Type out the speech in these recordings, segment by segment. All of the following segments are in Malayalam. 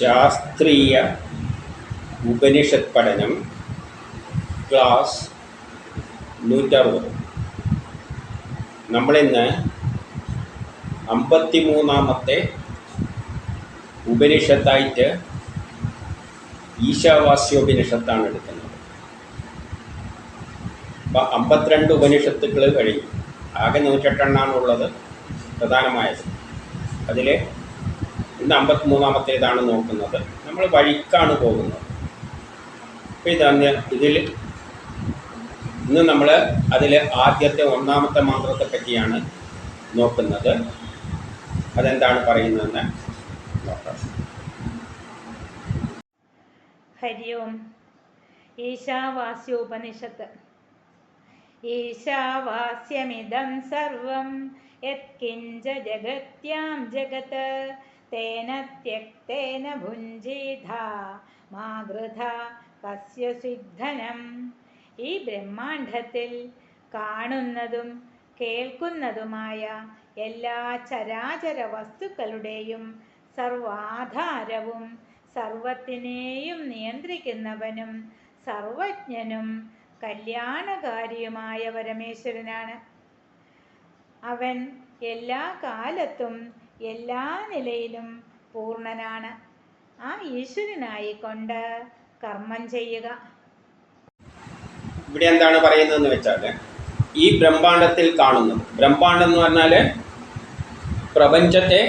ശാസ്ത്രീയ ഉപനിഷത് പഠനം ക്ലാസ് നൂറ്ററുപത്. നമ്മളിന്ന് അമ്പത്തി മൂന്നാമത്തെ ഉപനിഷത്തായിട്ട് ഈശാവാസ്യോപനിഷത്താണ് എടുക്കുന്നത്. അപ്പം അമ്പത്തിരണ്ട് ഉപനിഷത്തുക്കൾ കഴിഞ്ഞു. ആകെ നൂറ്റെട്ടെണ്ണാണുള്ളത് പ്രധാനമായത്. അതിൽ ഇന്ന് അമ്പത്തിമൂന്നാമത്തേതാണ് നോക്കുന്നത്. നമ്മൾ വഴിക്കാണ് പോകുന്നത്. അപ്പോൾ ഇതാണ് ഇതിൽ ഇന്ന് നമ്മൾ അതിൽ ആദ്യത്തെ ഒന്നാമത്തെ മന്ത്രത്തെ പറ്റിയാണ് നോക്കുന്നത്. അതെന്താണ് പറയുന്നതെന്ന് നോക്കാം. ഹരി ഓം. ഈശാവാസ്യോപനിഷത്ത്. ഈശാവാസ്യമിതം സർവം. യത്കിഞ്ച ജഗത്യാം ജഗത് തേന തേന ഭുഞ്ജീധ മാതൃധ കസ്യ സിദ്ധനം. ഈ ബ്രഹ്മാണ്ഡത്തിൽ കാണുന്നതും കേൾക്കുന്നതുമായ എല്ലാ ചരാചര വസ്തുക്കളുടെയും സർവാധാരവും സർവത്തിനെയും നിയന്ത്രിക്കുന്നവനും സർവജ്ഞനും കല്യാണകാരിയുമായ പരമേശ്വരനാണ്. അവൻ എല്ലാ കാലത്തും എല്ലാ നിലയിലും പൂർണനാണ് ആ ഈശ്വരനായി കൊണ്ട് കർമ്മം ചെയ്യുക. ഇവിടെ എന്താണ് പറയുന്നതെന്ന് വെച്ചാൽ ഈ ബ്രഹ്മാണ്ടത്തിൽ കാണുന്നത്. ബ്രഹ്മാണ്ടം എന്ന് പറഞ്ഞാൽ പ്രപഞ്ചത്തെ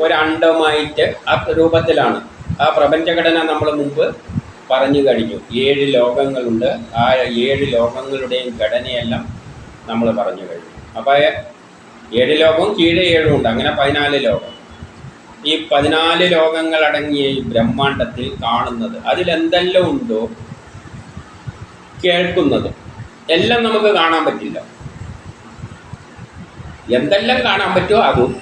ഒരണ്ടമായിട്ട് ആ രൂപത്തിലാണ്. ആ പ്രപഞ്ചഘടന നമ്മൾ മുമ്പ് പറഞ്ഞു കഴിഞ്ഞു. ഏഴ് ലോകങ്ങളുണ്ട്. ആ ഏഴ് ലോകങ്ങളുടെയും ഘടനയെല്ലാം നമ്മൾ പറഞ്ഞു കഴിഞ്ഞു. അപ്പോൾ ഏഴ് ലോകവും കീഴേ ഏഴും ഉണ്ട്. അങ്ങനെ പതിനാല് ലോകം. ഈ പതിനാല് ലോകങ്ങളടങ്ങിയ ഈ ബ്രഹ്മാണ്ടത്തിൽ കാണുന്നത് അതിലെന്തെല്ലാം ഉണ്ടോ കേൾക്കുന്നത് എല്ലാം നമുക്ക് കാണാൻ പറ്റില്ല. എന്തെല്ലാം കാണാൻ പറ്റുമോ അതും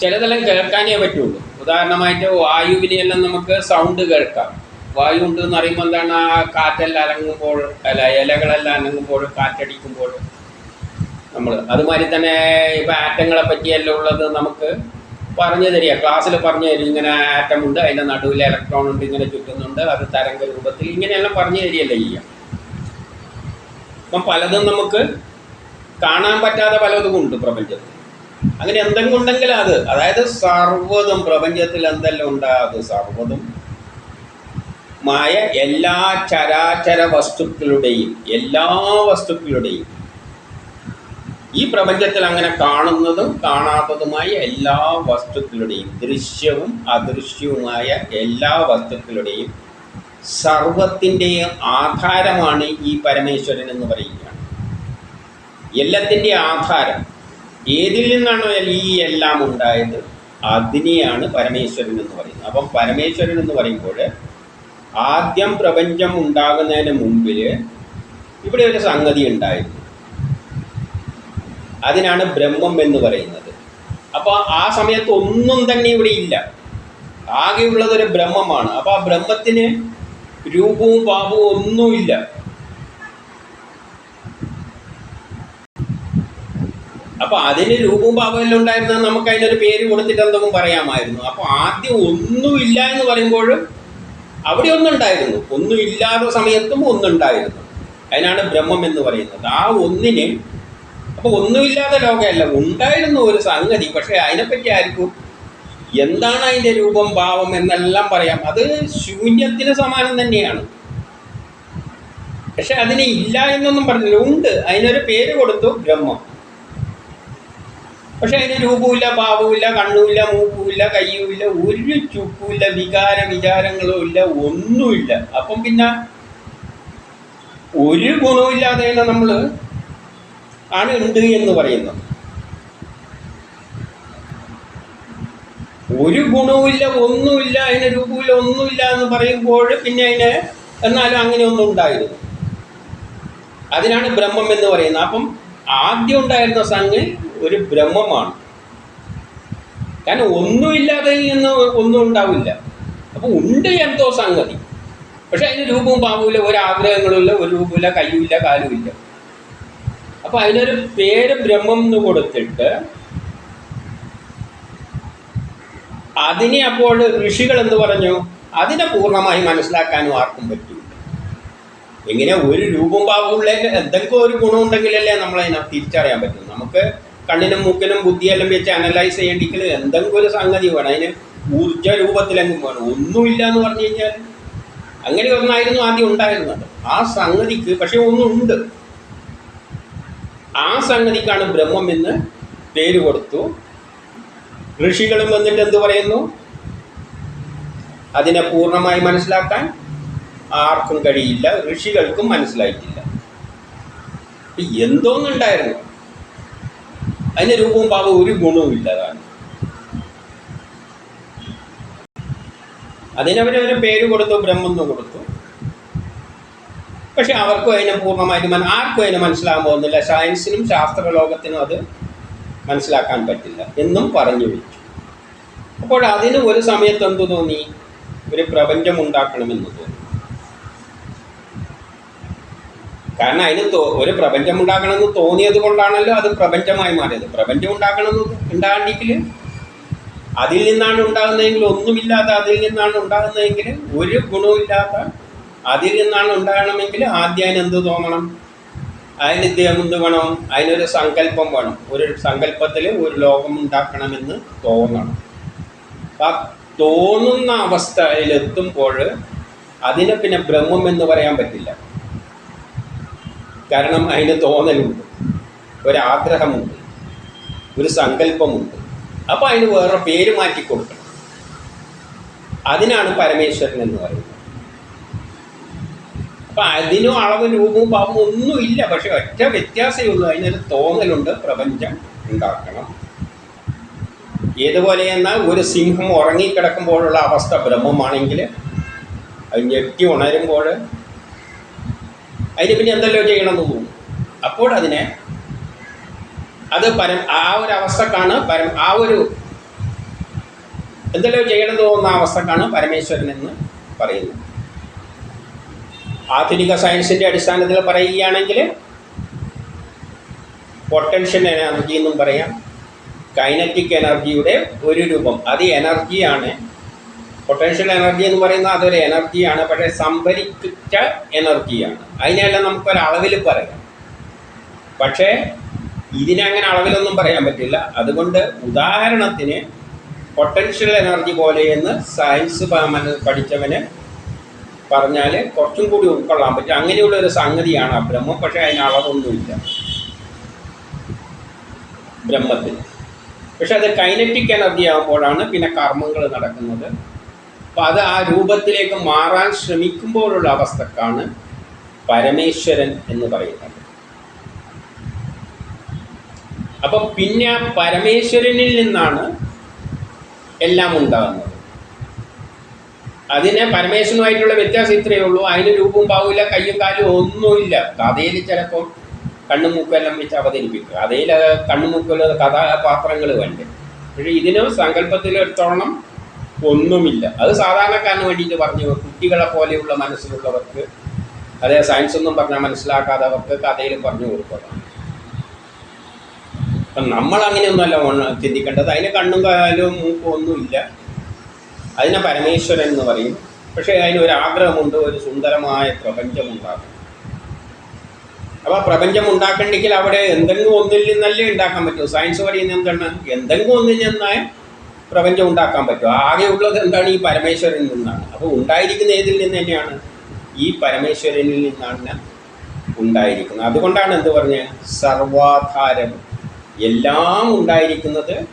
ചിലതെല്ലാം കേൾക്കാനേ പറ്റുള്ളൂ. ഉദാഹരണമായിട്ട് വായുവിനെയെല്ലാം നമുക്ക് സൗണ്ട് കേൾക്കാം. വായു ഉണ്ട് എന്ന് പറയുമ്പോൾ എന്താണ്? ആ കാറ്റെല്ലാം അലങ്ങുമ്പോൾ അല്ല ഇലകളെല്ലാം അനങ്ങുമ്പോൾ കാറ്റടിക്കുമ്പോൾ നമ്മൾ അതുമാതിരി തന്നെ ഇപ്പം ആറ്റങ്ങളെ പറ്റിയല്ല ഉള്ളത് നമുക്ക് പറഞ്ഞു തരിക. ക്ലാസ്സിൽ പറഞ്ഞു തരും ഇങ്ങനെ ആറ്റം ഉണ്ട് അതിന്റെ നടുവിൽ ഇലക്ട്രോൺ ഉണ്ട് ഇങ്ങനെ ചുറ്റുന്നുണ്ട് അത് തരംഗ രൂപത്തിൽ ഇങ്ങനെയെല്ലാം പറഞ്ഞു തരികയല്ലേ ചെയ്യാം അപ്പം പലതും നമുക്ക് കാണാൻ പറ്റാതെ പലതും ഉണ്ട് പ്രപഞ്ചത്തിൽ. അങ്ങനെ എന്തെങ്കിലും ഉണ്ടെങ്കിൽ അത് അതായത് സർവതും പ്രപഞ്ചത്തിൽ എന്തെല്ലാം ഉണ്ടാകും സർവതും മായ എല്ലാ ചരാചര വസ്തുക്കളുടെയും എല്ലാ വസ്തുക്കളുടെയും ഈ പ്രപഞ്ചത്തിൽ അങ്ങനെ കാണുന്നതും കാണാത്തതുമായ എല്ലാ വസ്തുക്കളുടെയും ദൃശ്യവും അദൃശ്യവുമായ എല്ലാ വസ്തുക്കളുടെയും സർവത്തിന്റെയും ആധാരമാണ് ഈ പരമേശ്വരൻ എന്ന് പറയുകയാണ്. എല്ലാത്തിന്റെ ആധാരം ഏതിൽ നിന്നാണ് ഈ എല്ലാം ഉണ്ടായത് അതിനെയാണ് പരമേശ്വരൻ എന്ന് പറയുന്നത്. അപ്പം പരമേശ്വരൻ എന്ന് പറയുമ്പോൾ ആദ്യം പ്രപഞ്ചം ഉണ്ടാകുന്നതിന് മുമ്പിൽ ഇവിടെ ഒരു സംഗതി ഉണ്ടായിരുന്നു. അതിനാണ് ബ്രഹ്മം എന്ന് പറയുന്നത്. അപ്പോൾ ആ സമയത്ത് ഒന്നും തന്നെ ഇവിടെ ഇല്ല. ആകെയുള്ളതൊരു ബ്രഹ്മമാണ്. അപ്പോൾ ആ ബ്രഹ്മത്തിന് രൂപവും പാപവും ഒന്നുമില്ല അപ്പൊ അതിന് രൂപവും എല്ലാം ഉണ്ടായിരുന്ന നമുക്ക് അതിനൊരു പേര് കൊടുത്തിട്ട് എന്തെങ്കിലും പറയാമായിരുന്നു. അപ്പൊ ആദ്യം ഒന്നുമില്ല എന്ന് പറയുമ്പോഴും അവിടെ ഒന്നുണ്ടായിരുന്നു ഒന്നുമില്ലാത്ത സമയത്തും ഒന്നുണ്ടായിരുന്നു അതിനാണ് ബ്രഹ്മം എന്ന് പറയുന്നത്. ആ ഒന്നിന് അപ്പൊ ഒന്നുമില്ലാത്ത ലോകമല്ല. ഉണ്ടായിരുന്നു ഒരു സംഗതി പക്ഷെ അതിനെപ്പറ്റി ആർക്കും എന്താണ് അതിന്റെ രൂപം ഭാവം എന്നെല്ലാം പറയാം. അത് ശൂന്യത്തിന് സമാനം തന്നെയാണ്. പക്ഷെ അതിന് ഇല്ല എന്നൊന്നും പറഞ്ഞില്ല. ഉണ്ട്. അതിനൊരു പേര് കൊടുത്തു ബ്രഹ്മം. പക്ഷെ അതിന് രൂപമില്ല ഭാവമില്ല കണ്ണുമില്ല മൂക്കുമില്ല കയ്യുമില്ല ഒരു ചുക്കുമില്ല വികാര വിചാരങ്ങളും ഇല്ല ഒന്നുമില്ല. അപ്പം പിന്നെ ഒരു ഗുണമില്ലാതെ നമ്മൾ ആണ് ഉണ്ട് എന്ന് പറയുന്നത് ഒരു ഗുണവുമില്ല ഒന്നുമില്ല അതിന് രൂപമില്ല ഒന്നുമില്ല എന്ന് പറയുമ്പോൾ പിന്നെ അതിന് എന്നാലും അങ്ങനെ ഒന്നും ഉണ്ടായിരുന്നു അതിനാണ് ബ്രഹ്മം എന്ന് പറയുന്നത്. അപ്പം ആദ്യം ഉണ്ടായിരുന്ന സംഗതി ഒരു ബ്രഹ്മമാണ്. കാരണം ഒന്നുമില്ലാതെ നിന്ന് ഒന്നും ഉണ്ടാവില്ല. അപ്പോൾ ഉണ്ട് എന്തോ സംഗതി. പക്ഷെ അതിന് രൂപവും പാവൂല ഒരു ആഗ്രഹങ്ങളുമില്ല ഒരു രൂപമില്ല കയ്യുമില്ല കാലുമില്ല. അപ്പോൾ അതിനൊരു പേര് ബ്രഹ്മം എന്ന് കൊടുത്തിട്ട് അതിനെ അപ്പോൾ ഋഷികൾ എന്ന് പറഞ്ഞു? അതിനെ പൂർണമായി മനസ്സിലാക്കാനും ആർക്കും പറ്റൂ എങ്ങനെ ഒരു രൂപം ഭാവമുള്ള എന്തെങ്കിലും ഒരു ഗുണം ഗുണമുണ്ടെങ്കിലല്ലേ നമ്മളതിനെ തിരിച്ചറിയാൻ പറ്റും. നമുക്ക് കണ്ണിനും മൂക്കിനും ബുദ്ധിയെല്ലാം വെച്ച് അനലൈസ് ചെയ്യേണ്ടെങ്കിൽ എന്തെങ്കിലും ഒരു സംഗതി വേണം. അതിന് ഊർജ രൂപത്തിലെങ്കിലും വേണം. ഒന്നുമില്ല എന്ന് പറഞ്ഞു കഴിഞ്ഞാൽ അങ്ങനെ ഒന്നായിരുന്നു ആദ്യം ഉണ്ടായിരുന്നത്. ആ സംഗതിക്ക് പക്ഷെ ഒന്നുണ്ട്. ആ സംഗതിക്കാണ് ബ്രഹ്മം എന്ന് പേര് കൊടുത്തു. ഋഷികളും വന്നിട്ട് എന്ത് പറയുന്നു? അതിനെ പൂർണമായി മനസ്സിലാക്കാൻ ആർക്കും കഴിയില്ല ഋഷികൾക്കും മനസ്സിലായിട്ടില്ല. എന്തോന്നുണ്ടായിരുന്നു? അതിന്റെ രൂപവും ഭാവവും ഒരു ഗുണവും ഇല്ലതാണ് അതിനവരവരെ പേര് കൊടുത്തു ബ്രഹ്മം എന്ന് കൊടുത്തു. പക്ഷെ അവർക്കും അതിനെ പൂർണമായിട്ട് ആർക്കും അതിനെ മനസ്സിലാകാൻ പോകുന്നില്ല. സയൻസിനും ശാസ്ത്രലോകത്തിനും അത് മനസ്സിലാക്കാൻ പറ്റില്ല. എന്നും പറഞ്ഞു വെച്ചു അപ്പോൾ അതിന് ഒരു സമയത്ത് എന്തു തോന്നി? ഒരു പ്രപഞ്ചം ഉണ്ടാക്കണമെന്ന് തോന്നി. കാരണം അതിന് ഒരു പ്രപഞ്ചം ഉണ്ടാക്കണമെന്ന് തോന്നിയത് കൊണ്ടാണല്ലോ അത് പ്രപഞ്ചമായി മാറിയത്. പ്രപഞ്ചം ഉണ്ടാക്കണമെന്ന് ഉണ്ടാകണമെങ്കിൽ അതിൽ നിന്നാണ് ഉണ്ടാകുന്നതെങ്കിൽ ഒന്നുമില്ലാത്ത അതിൽ നിന്നാണ് ഉണ്ടാകുന്നതെങ്കിൽ ഒരു ഗുണവുമില്ലാത്ത അതിൽ നിന്നാണ് ഉണ്ടാകണമെങ്കിൽ ആദ്യം അതിന് എന്ത് തോന്നണം? അതിന് ഇദ്ദേഹം എന്ത് വേണം? അതിനൊരു സങ്കല്പം വേണം. ഒരു സങ്കല്പത്തിൽ ഒരു ലോകം ഉണ്ടാക്കണമെന്ന് തോന്നണം. ആ തോന്നുന്ന അവസ്ഥയിലെത്തുമ്പോൾ അതിനെ പിന്നെ ബ്രഹ്മം എന്ന് പറയാൻ പറ്റില്ല. കാരണം അതിന് തോന്നലുണ്ട്. ഒരാഗ്രഹമുണ്ട്. ഒരു സങ്കല്പമുണ്ട്. അപ്പോൾ അതിന് വേറെ പേര് മാറ്റി കൊടുക്കണം അതിനാണ് പരമേശ്വരൻ എന്ന് പറയുന്നത്. അപ്പം അതിനും അളവ് രൂപവും ഭാവവും ഒന്നുമില്ല. പക്ഷെ ഒറ്റ വ്യത്യാസമേ ഉള്ളൂ. അതിനൊരു തോന്നലുണ്ട്. പ്രപഞ്ചം ഉണ്ടാക്കണം. ഏതുപോലെ എന്നാൽ ഒരു സിംഹം ഉറങ്ങിക്കിടക്കുമ്പോഴുള്ള അവസ്ഥ ബ്രഹ്മമാണെങ്കിൽ അത് ഞെട്ടി ഉണരുമ്പോൾ അതിന് പിന്നെ എന്തെല്ലോ ചെയ്യണമെന്ന് തോന്നും. അപ്പോൾ അതിനെ അത് പരം ആ ഒരു അവസ്ഥക്കാണ് പരം ആ ഒരു എന്തെല്ലോ ചെയ്യണം തോന്നുന്ന അവസ്ഥക്കാണ് പരമേശ്വരൻ എന്ന് പറയുന്നത്. ആധുനിക സയൻസിന്റെ അടിസ്ഥാനത്തിൽ പറയുകയാണെങ്കിൽ പൊട്ടൻഷ്യൽ എനർജി എന്നും പറയാം. കൈനറ്റിക് എനർജിയുടെ ഒരു രൂപം. അത് എനർജിയാണ് പൊട്ടൻഷ്യൽ എനർജി എന്ന് പറയുന്നത് അതൊരു എനർജിയാണ് പക്ഷേ സംഭരിച്ച എനർജിയാണ് അതിനെല്ലാം നമുക്കൊരു അളവിൽ പറയാം. പക്ഷേ ഇതിനങ്ങനെ അളവിലൊന്നും പറയാൻ പറ്റില്ല. അതുകൊണ്ട് ഉദാഹരണത്തിന് പൊട്ടൻഷ്യൽ എനർജി പോലെയെന്ന് സയൻസ് പഠിച്ചവന് പറഞ്ഞാൽ കുറച്ചും കൂടി ഉൾക്കൊള്ളാൻ പറ്റും അങ്ങനെയുള്ള ഒരു സംഗതിയാണ് ആ ബ്രഹ്മം. പക്ഷെ അതിന് അളവൊന്നുമില്ല. ബ്രഹ്മത്തിൽ പക്ഷെ അത് കൈനറ്റിക് എനർജി ആകുമ്പോഴാണ് പിന്നെ കർമ്മങ്ങൾ നടക്കുന്നത്. അപ്പം അത് ആ രൂപത്തിലേക്ക് മാറാൻ ശ്രമിക്കുമ്പോഴുള്ള അവസ്ഥക്കാണ് പരമേശ്വരൻ എന്ന് പറയുന്നത്. അപ്പം പിന്നെ പരമേശ്വരനിൽ നിന്നാണ് എല്ലാം ഉണ്ടാകുന്നത്. അതിന് പരമേശ്വരനുമായിട്ടുള്ള വ്യത്യാസം ഇത്രയേ ഉള്ളൂ. അതിന് രൂപവും പാവില്ല കയ്യും കാലും ഒന്നുമില്ല. കഥയിൽ ചിലപ്പോൾ കണ്ണും മൂക്കെല്ലാം വെച്ച് അവതരിപ്പിക്കുക കണ്ണും മൂക്കുള്ള കഥാപാത്രങ്ങൾ വേണ്ടേ പക്ഷേ ഇതിന് സങ്കല്പത്തിലെടുത്തോളം ഒന്നുമില്ല. അത് സാധാരണക്കാരന് വേണ്ടിയിട്ട് പറഞ്ഞു കുട്ടികളെ പോലെയുള്ള മനസ്സിലുള്ളവർക്ക് അതേ സയൻസ് ഒന്നും പറഞ്ഞാൽ മനസ്സിലാക്കാത്തവർക്ക് കഥയിൽ പറഞ്ഞു കൊടുക്കണം അപ്പം നമ്മൾ അങ്ങനെയൊന്നുമല്ല ചിന്തിക്കേണ്ടത്. അതിന് കണ്ണും കാലും മൂക്കും ഒന്നുമില്ല. അതിനെ പരമേശ്വരൻ എന്ന് പറയും. പക്ഷേ അതിന് ഒരു ആഗ്രഹമുണ്ട് ഒരു സുന്ദരമായ പ്രപഞ്ചം ഉണ്ടാക്കണം അപ്പോൾ പ്രപഞ്ചം ഉണ്ടാക്കണമെങ്കിൽ അവിടെ എന്തെങ്കിലും ഒന്നിൽ നിന്നല്ലേ ഉണ്ടാക്കാൻ പറ്റൂ. സയൻസ് പറയുന്നത് എന്താണ്? എന്തെങ്കിലും ഒന്നിൽ നിന്നാൽ പ്രപഞ്ചം ഉണ്ടാക്കാൻ പറ്റും. ആകെ ഉള്ളത് എന്താണ്? ഈ പരമേശ്വരനിൽ നിന്നാണ്. അപ്പോൾ ഉണ്ടായിരിക്കുന്ന ഏതിൽ നിന്ന് തന്നെയാണ്? ഈ പരമേശ്വരനിൽ നിന്നാണ് ഉണ്ടായിരിക്കുന്നത്. അതുകൊണ്ടാണ് എന്ത് പറഞ്ഞത് സർവാധാരം. എല്ലാം ഉണ്ടായിരിക്കുന്നത്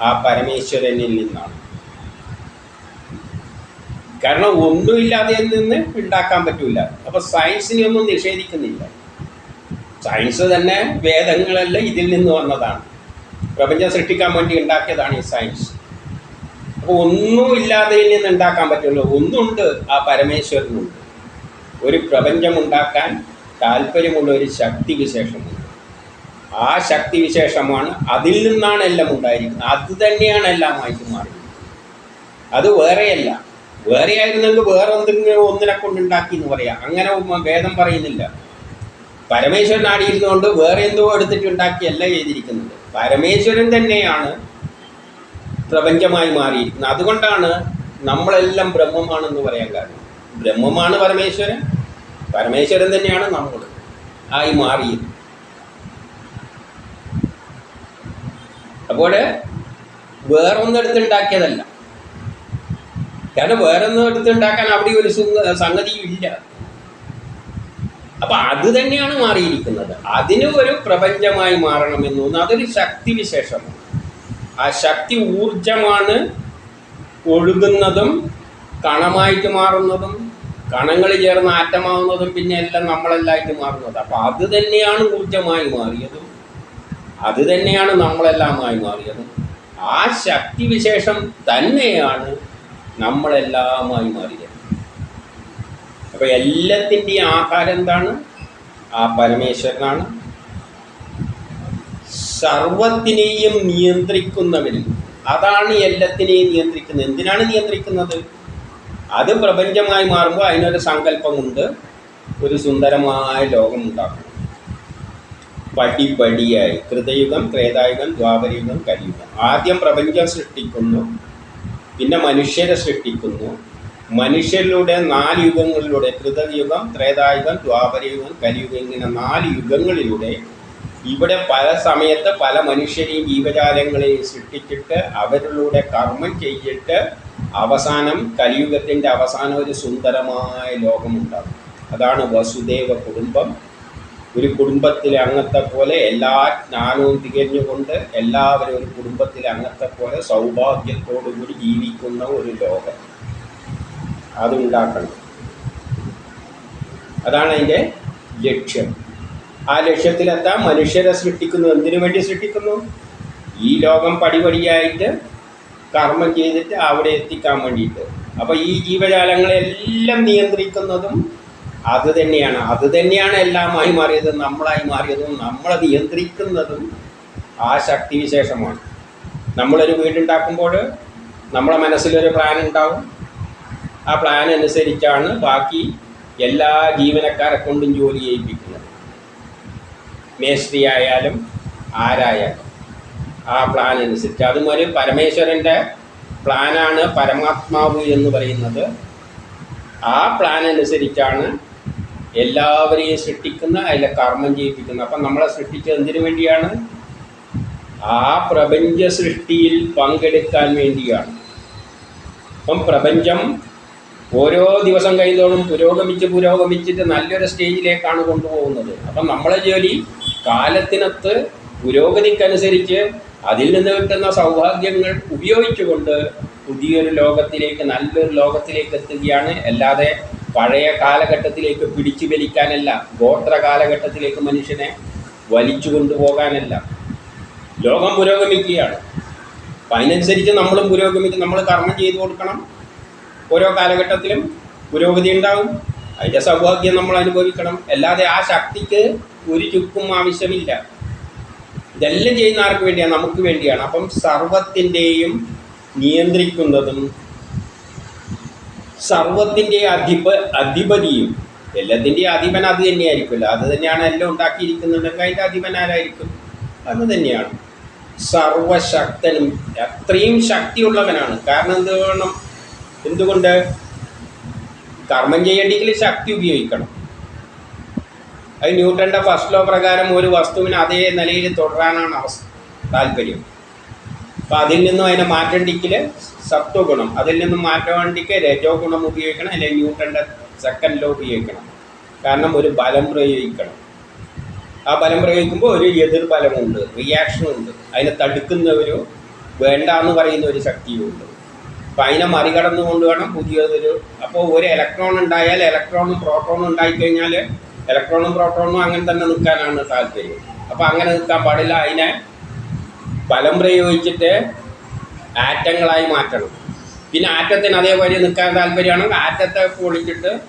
ആ പരമേശ്വരനിൽ നിന്നാണ്. കാരണം ഒന്നുമില്ലാതെ നിന്ന് ഉണ്ടാക്കാൻ പറ്റില്ല അപ്പോൾ സയൻസിനെ ഒന്നും നിഷേധിക്കുന്നില്ല. സയൻസ് തന്നെ വേദങ്ങളെല്ലാം ഇതിൽ നിന്ന് വന്നതാണ്. പ്രപഞ്ചം സൃഷ്ടിക്കാൻ വേണ്ടി ഉണ്ടാക്കിയതാണ് ഈ സയൻസ് അപ്പോൾ ഒന്നുമില്ലാതെ നിന്ന് ഉണ്ടാക്കാൻ പറ്റുള്ളൂ ഒന്നുണ്ട് ആ പരമേശ്വരനുണ്ട്. ഒരു പ്രപഞ്ചം ഉണ്ടാക്കാൻ താല്പര്യമുള്ള ഒരു ശക്തി വിശേഷമുണ്ട്. ആ ശക്തി വിശേഷമാണ് അതിൽ നിന്നാണ് എല്ലാം ഉണ്ടായിരിക്കുന്നത്. അത് തന്നെയാണ് എല്ലാമായിട്ട് മാറുന്നത്. അത് വേറെയല്ല. വേറെ ആയിരുന്നെങ്കിൽ വേറെ എന്തെങ്കിലും ഒന്നിനെ കൊണ്ടുണ്ടാക്കി എന്ന് പറയാം. അങ്ങനെ വേദം പറയുന്നില്ല. പരമേശ്വരൻ ആടിയിരുന്നുകൊണ്ട് വേറെ എന്തോ എടുത്തിട്ട് ഉണ്ടാക്കിയല്ല ചെയ്തിരിക്കുന്നത്. പരമേശ്വരൻ തന്നെയാണ് പ്രപഞ്ചമായി മാറിയിരിക്കുന്നത്. അതുകൊണ്ടാണ് നമ്മളെല്ലാം ബ്രഹ്മമാണെന്ന് പറയാൻ കാരണം. ബ്രഹ്മമാണ് പരമേശ്വരൻ. പരമേശ്വരൻ തന്നെയാണ് നമ്മൾ ആയി മാറിയത്. അപ്പോൾ വേറൊന്നും എടുത്തുണ്ടാക്കിയതല്ല കാരണം വേറൊന്നും എടുത്തുണ്ടാക്കാൻ അവിടെ ഒരു സംഗതിയും ഇല്ല. അപ്പൊ അത് തന്നെയാണ് മാറിയിരിക്കുന്നത്. അതിന് ഒരു പ്രപഞ്ചമായി മാറണമെന്ന് തോന്നുന്നു. അതൊരു ശക്തി വിശേഷമാണ്. ആ ശക്തി ഊർജമാണ് ഒഴുകുന്നതും കണമായിട്ട് മാറുന്നതും കണങ്ങൾ ചേർന്ന് ആറ്റമാവുന്നതും പിന്നെ എല്ലാം നമ്മളെല്ലായിട്ട് മാറുന്നത്. അപ്പോൾ അത് തന്നെയാണ് ഊർജമായി മാറിയതും. അത് തന്നെയാണ് നമ്മളെല്ലാമായി മാറിയതും. ആ ശക്തി വിശേഷം തന്നെയാണ് നമ്മളെല്ലാമായി മാറിയത്. അപ്പോൾ എല്ലാത്തിന്റെയും ആഹാരം എന്താണ്? ആ പരമേശ്വരനാണ്. സർവത്തിനെയും നിയന്ത്രിക്കുന്നവൻ അതാണ് എല്ലാത്തിനെയും നിയന്ത്രിക്കുന്നത്. എന്തിനാണ് നിയന്ത്രിക്കുന്നത്? അത് പ്രപഞ്ചമായി മാറുമ്പോൾ അതിനൊരു സങ്കല്പമുണ്ട്. ഒരു സുന്ദരമായ ലോകം ഉണ്ടാക്കും പടിപടിയായി കൃതയുഗം ത്രേതായുഗം ദ്വാപരയുഗം കലിയുഗം. ആദ്യം പ്രപഞ്ചം സൃഷ്ടിക്കുന്നു. പിന്നെ മനുഷ്യരെ സൃഷ്ടിക്കുന്നു. മനുഷ്യരിലൂടെ നാല് യുഗങ്ങളിലൂടെ കൃതയുഗം ത്രേതായുഗം ദ്വാപരയുഗം കലിയുഗം ഇങ്ങനെ നാല് യുഗങ്ങളിലൂടെ ഇവിടെ പല സമയത്ത് പല മനുഷ്യരെയും ജീവജാലങ്ങളെയും സൃഷ്ടിച്ചിട്ട് അവരിലൂടെ കർമ്മം ചെയ്തിട്ട് അവസാനം കലിയുഗത്തിന്റെ അവസാനം ഒരു സുന്ദരമായ ലോകമുണ്ടാകും. അതാണ് വസുദേവ കുടുംബം. ഒരു കുടുംബത്തിലെ അംഗത്തെ പോലെ എല്ലാ ജ്ഞാനവും തികഞ്ഞുകൊണ്ട് എല്ലാവരും ഒരു കുടുംബത്തിലെ അംഗത്തെ പോലെ സൗഭാഗ്യത്തോടുകൂടി ജീവിക്കുന്ന ഒരു ലോകം. അതുണ്ടാക്കണം. അതാണ് അതിന്റെ ലക്ഷ്യം. ആ ലക്ഷ്യത്തിലെത്താൻ മനുഷ്യരെ സൃഷ്ടിക്കുന്നു. എന്തിനു വേണ്ടി സൃഷ്ടിക്കുന്നു? ഈ ലോകം പടിപടിയായിട്ട് കർമ്മം ചെയ്തിട്ട് അവിടെ എത്തിക്കാൻ വേണ്ടിയിട്ട്. അപ്പോൾ ഈ ജീവജാലങ്ങളെല്ലാം നിയന്ത്രിക്കുന്നതും അത് തന്നെയാണ്. അത് തന്നെയാണ് എല്ലാമായി മാറിയത് നമ്മളായി മാറിയതും നമ്മളെ നിയന്ത്രിക്കുന്നതും ആ ശക്തി വിശേഷമാണ്. നമ്മളൊരു വീടുണ്ടാക്കുമ്പോൾ നമ്മളെ മനസ്സിലൊരു പ്ലാൻ ഉണ്ടാവും. ആ പ്ലാൻ അനുസരിച്ചാണ് ബാക്കി എല്ലാ ജീവനക്കാരെ കൊണ്ടും ജോലി ചെയ്യിപ്പിക്കുന്നത്. മേസ്ത്രി ആയാലും ആരായാലും ആ പ്ലാൻ അനുസരിച്ച്. അതും ഒരു പരമേശ്വരന്റെ പ്ലാനാണ് പരമാത്മാവ് എന്ന് പറയുന്നത്. ആ പ്ലാൻ അനുസരിച്ചാണ് എല്ലാവരെയും സൃഷ്ടിക്കുന്ന അതിലെ കർമ്മം ചെയ്യിപ്പിക്കുന്ന. അപ്പം നമ്മളെ സൃഷ്ടിച്ചത് എന്തിനു വേണ്ടിയാണ്? ആ പ്രപഞ്ച സൃഷ്ടിയിൽ പങ്കെടുക്കാൻ വേണ്ടിയാണ്. അപ്പം പ്രപഞ്ചം ഓരോ ദിവസം കഴിയുന്നതോറും പുരോഗമിച്ച് പുരോഗമിച്ചിട്ട് നല്ലൊരു സ്റ്റേജിലേക്കാണ് കൊണ്ടുപോകുന്നത്. അപ്പം നമ്മളെ ജോലി കാലത്തിനത്ത് പുരോഗതിക്കനുസരിച്ച് അതിൽ നിന്ന് കിട്ടുന്ന സൗഭാഗ്യങ്ങൾ ഉപയോഗിച്ചുകൊണ്ട് പുതിയൊരു ലോകത്തിലേക്ക് നല്ലൊരു ലോകത്തിലേക്ക് എത്തുകയാണ്. അല്ലാതെ പഴയ കാലഘട്ടത്തിലേക്ക് പിടിച്ചു വലിക്കാനല്ല ഗോത്ര കാലഘട്ടത്തിലേക്ക് മനുഷ്യനെ വലിച്ചു കൊണ്ടുപോകാനല്ല. ലോകം പുരോഗമിക്കുകയാണ്. അപ്പം അതിനനുസരിച്ച് നമ്മളും പുരോഗമിക്കും. നമ്മൾ കർമ്മം ചെയ്തു കൊടുക്കണം. ഓരോ കാലഘട്ടത്തിലും പുരോഗതി ഉണ്ടാകും. അതിന്റെ സൗഭാഗ്യം നമ്മൾ അനുഭവിക്കണം. അല്ലാതെ ആ ശക്തിക്ക് ഒരു ചുക്കും ആവശ്യമില്ല. ഇതെല്ലാം ചെയ്യുന്ന ആർക്ക് വേണ്ടിയാണ് നമുക്ക് വേണ്ടിയാണ്. അപ്പം സർവത്തിന്റെയും നിയന്ത്രിക്കുന്നതും സർവത്തിന്റെ അധിപ അധിപതിയും. എല്ലാത്തിന്റെയും അധിപൻ അത് തന്നെയായിരിക്കുമല്ലോ. അത് തന്നെയാണ് എല്ലാം ഉണ്ടാക്കിയിരിക്കുന്നുണ്ടെങ്കിൽ അതിന്റെ അധിപൻ ആരായിരിക്കും? അത് തന്നെയാണ്. സർവശക്തനും അത്രയും ശക്തിയുള്ളവനാണ്. കാരണം എന്ത് വേണം? എന്തുകൊണ്ട്? കർമ്മം ചെയ്യേണ്ടെങ്കിൽ ശക്തി ഉപയോഗിക്കണം. അത് ന്യൂട്ടന്റെ ഫസ്റ്റ് ലോ പ്രകാരം ഒരു വസ്തുവിന് അതേ നിലയിൽ തുടരാനാണ് അവസ്ഥ താല്പര്യം. അപ്പം അതിൽ നിന്നും അതിനെ മാറ്റണ്ടെങ്കിൽ സത്വഗുണം അതിൽ നിന്നും മാറ്റാൻ വേണ്ടിക്ക് രജോ ഗുണം ഉപയോഗിക്കണം അല്ലെങ്കിൽ ന്യൂട്ടന്റെ സെക്കൻഡ് ലോ ഉപയോഗിക്കണം. കാരണം ഒരു ബലം പ്രയോഗിക്കണം. ആ ബലം പ്രയോഗിക്കുമ്പോൾ ഒരു എതിർ ബലമുണ്ട് റിയാക്ഷനുണ്ട് അതിനെ തടുക്കുന്ന ഒരു വേണ്ട എന്ന് പറയുന്ന ഒരു ശക്തിയുണ്ട് അപ്പം അതിനെ മറികടന്നുകൊണ്ട് വേണം പുതിയതൊരു അപ്പോൾ ഒരു ഇലക്ട്രോൺ ഉണ്ടായാൽ ഇലക്ട്രോണും പ്രോട്ടോണും ഉണ്ടായിക്കഴിഞ്ഞാൽ ഇലക്ട്രോണും പ്രോട്ടോണും അങ്ങനെ തന്നെ നിൽക്കാനാണ് താല്പര്യം. അപ്പോൾ അങ്ങനെ നിൽക്കാൻ പാടില്ല. അതിനെ ബലം പ്രയോഗിച്ചിട്ട് ആറ്റങ്ങളായി മാറ്റണം. പിന്നെ ആറ്റത്തിന് അതേപോലെ നിൽക്കാൻ താല്പര്യമാണെങ്കിൽ ആറ്റത്തെ പൊളിച്ചിട്ട്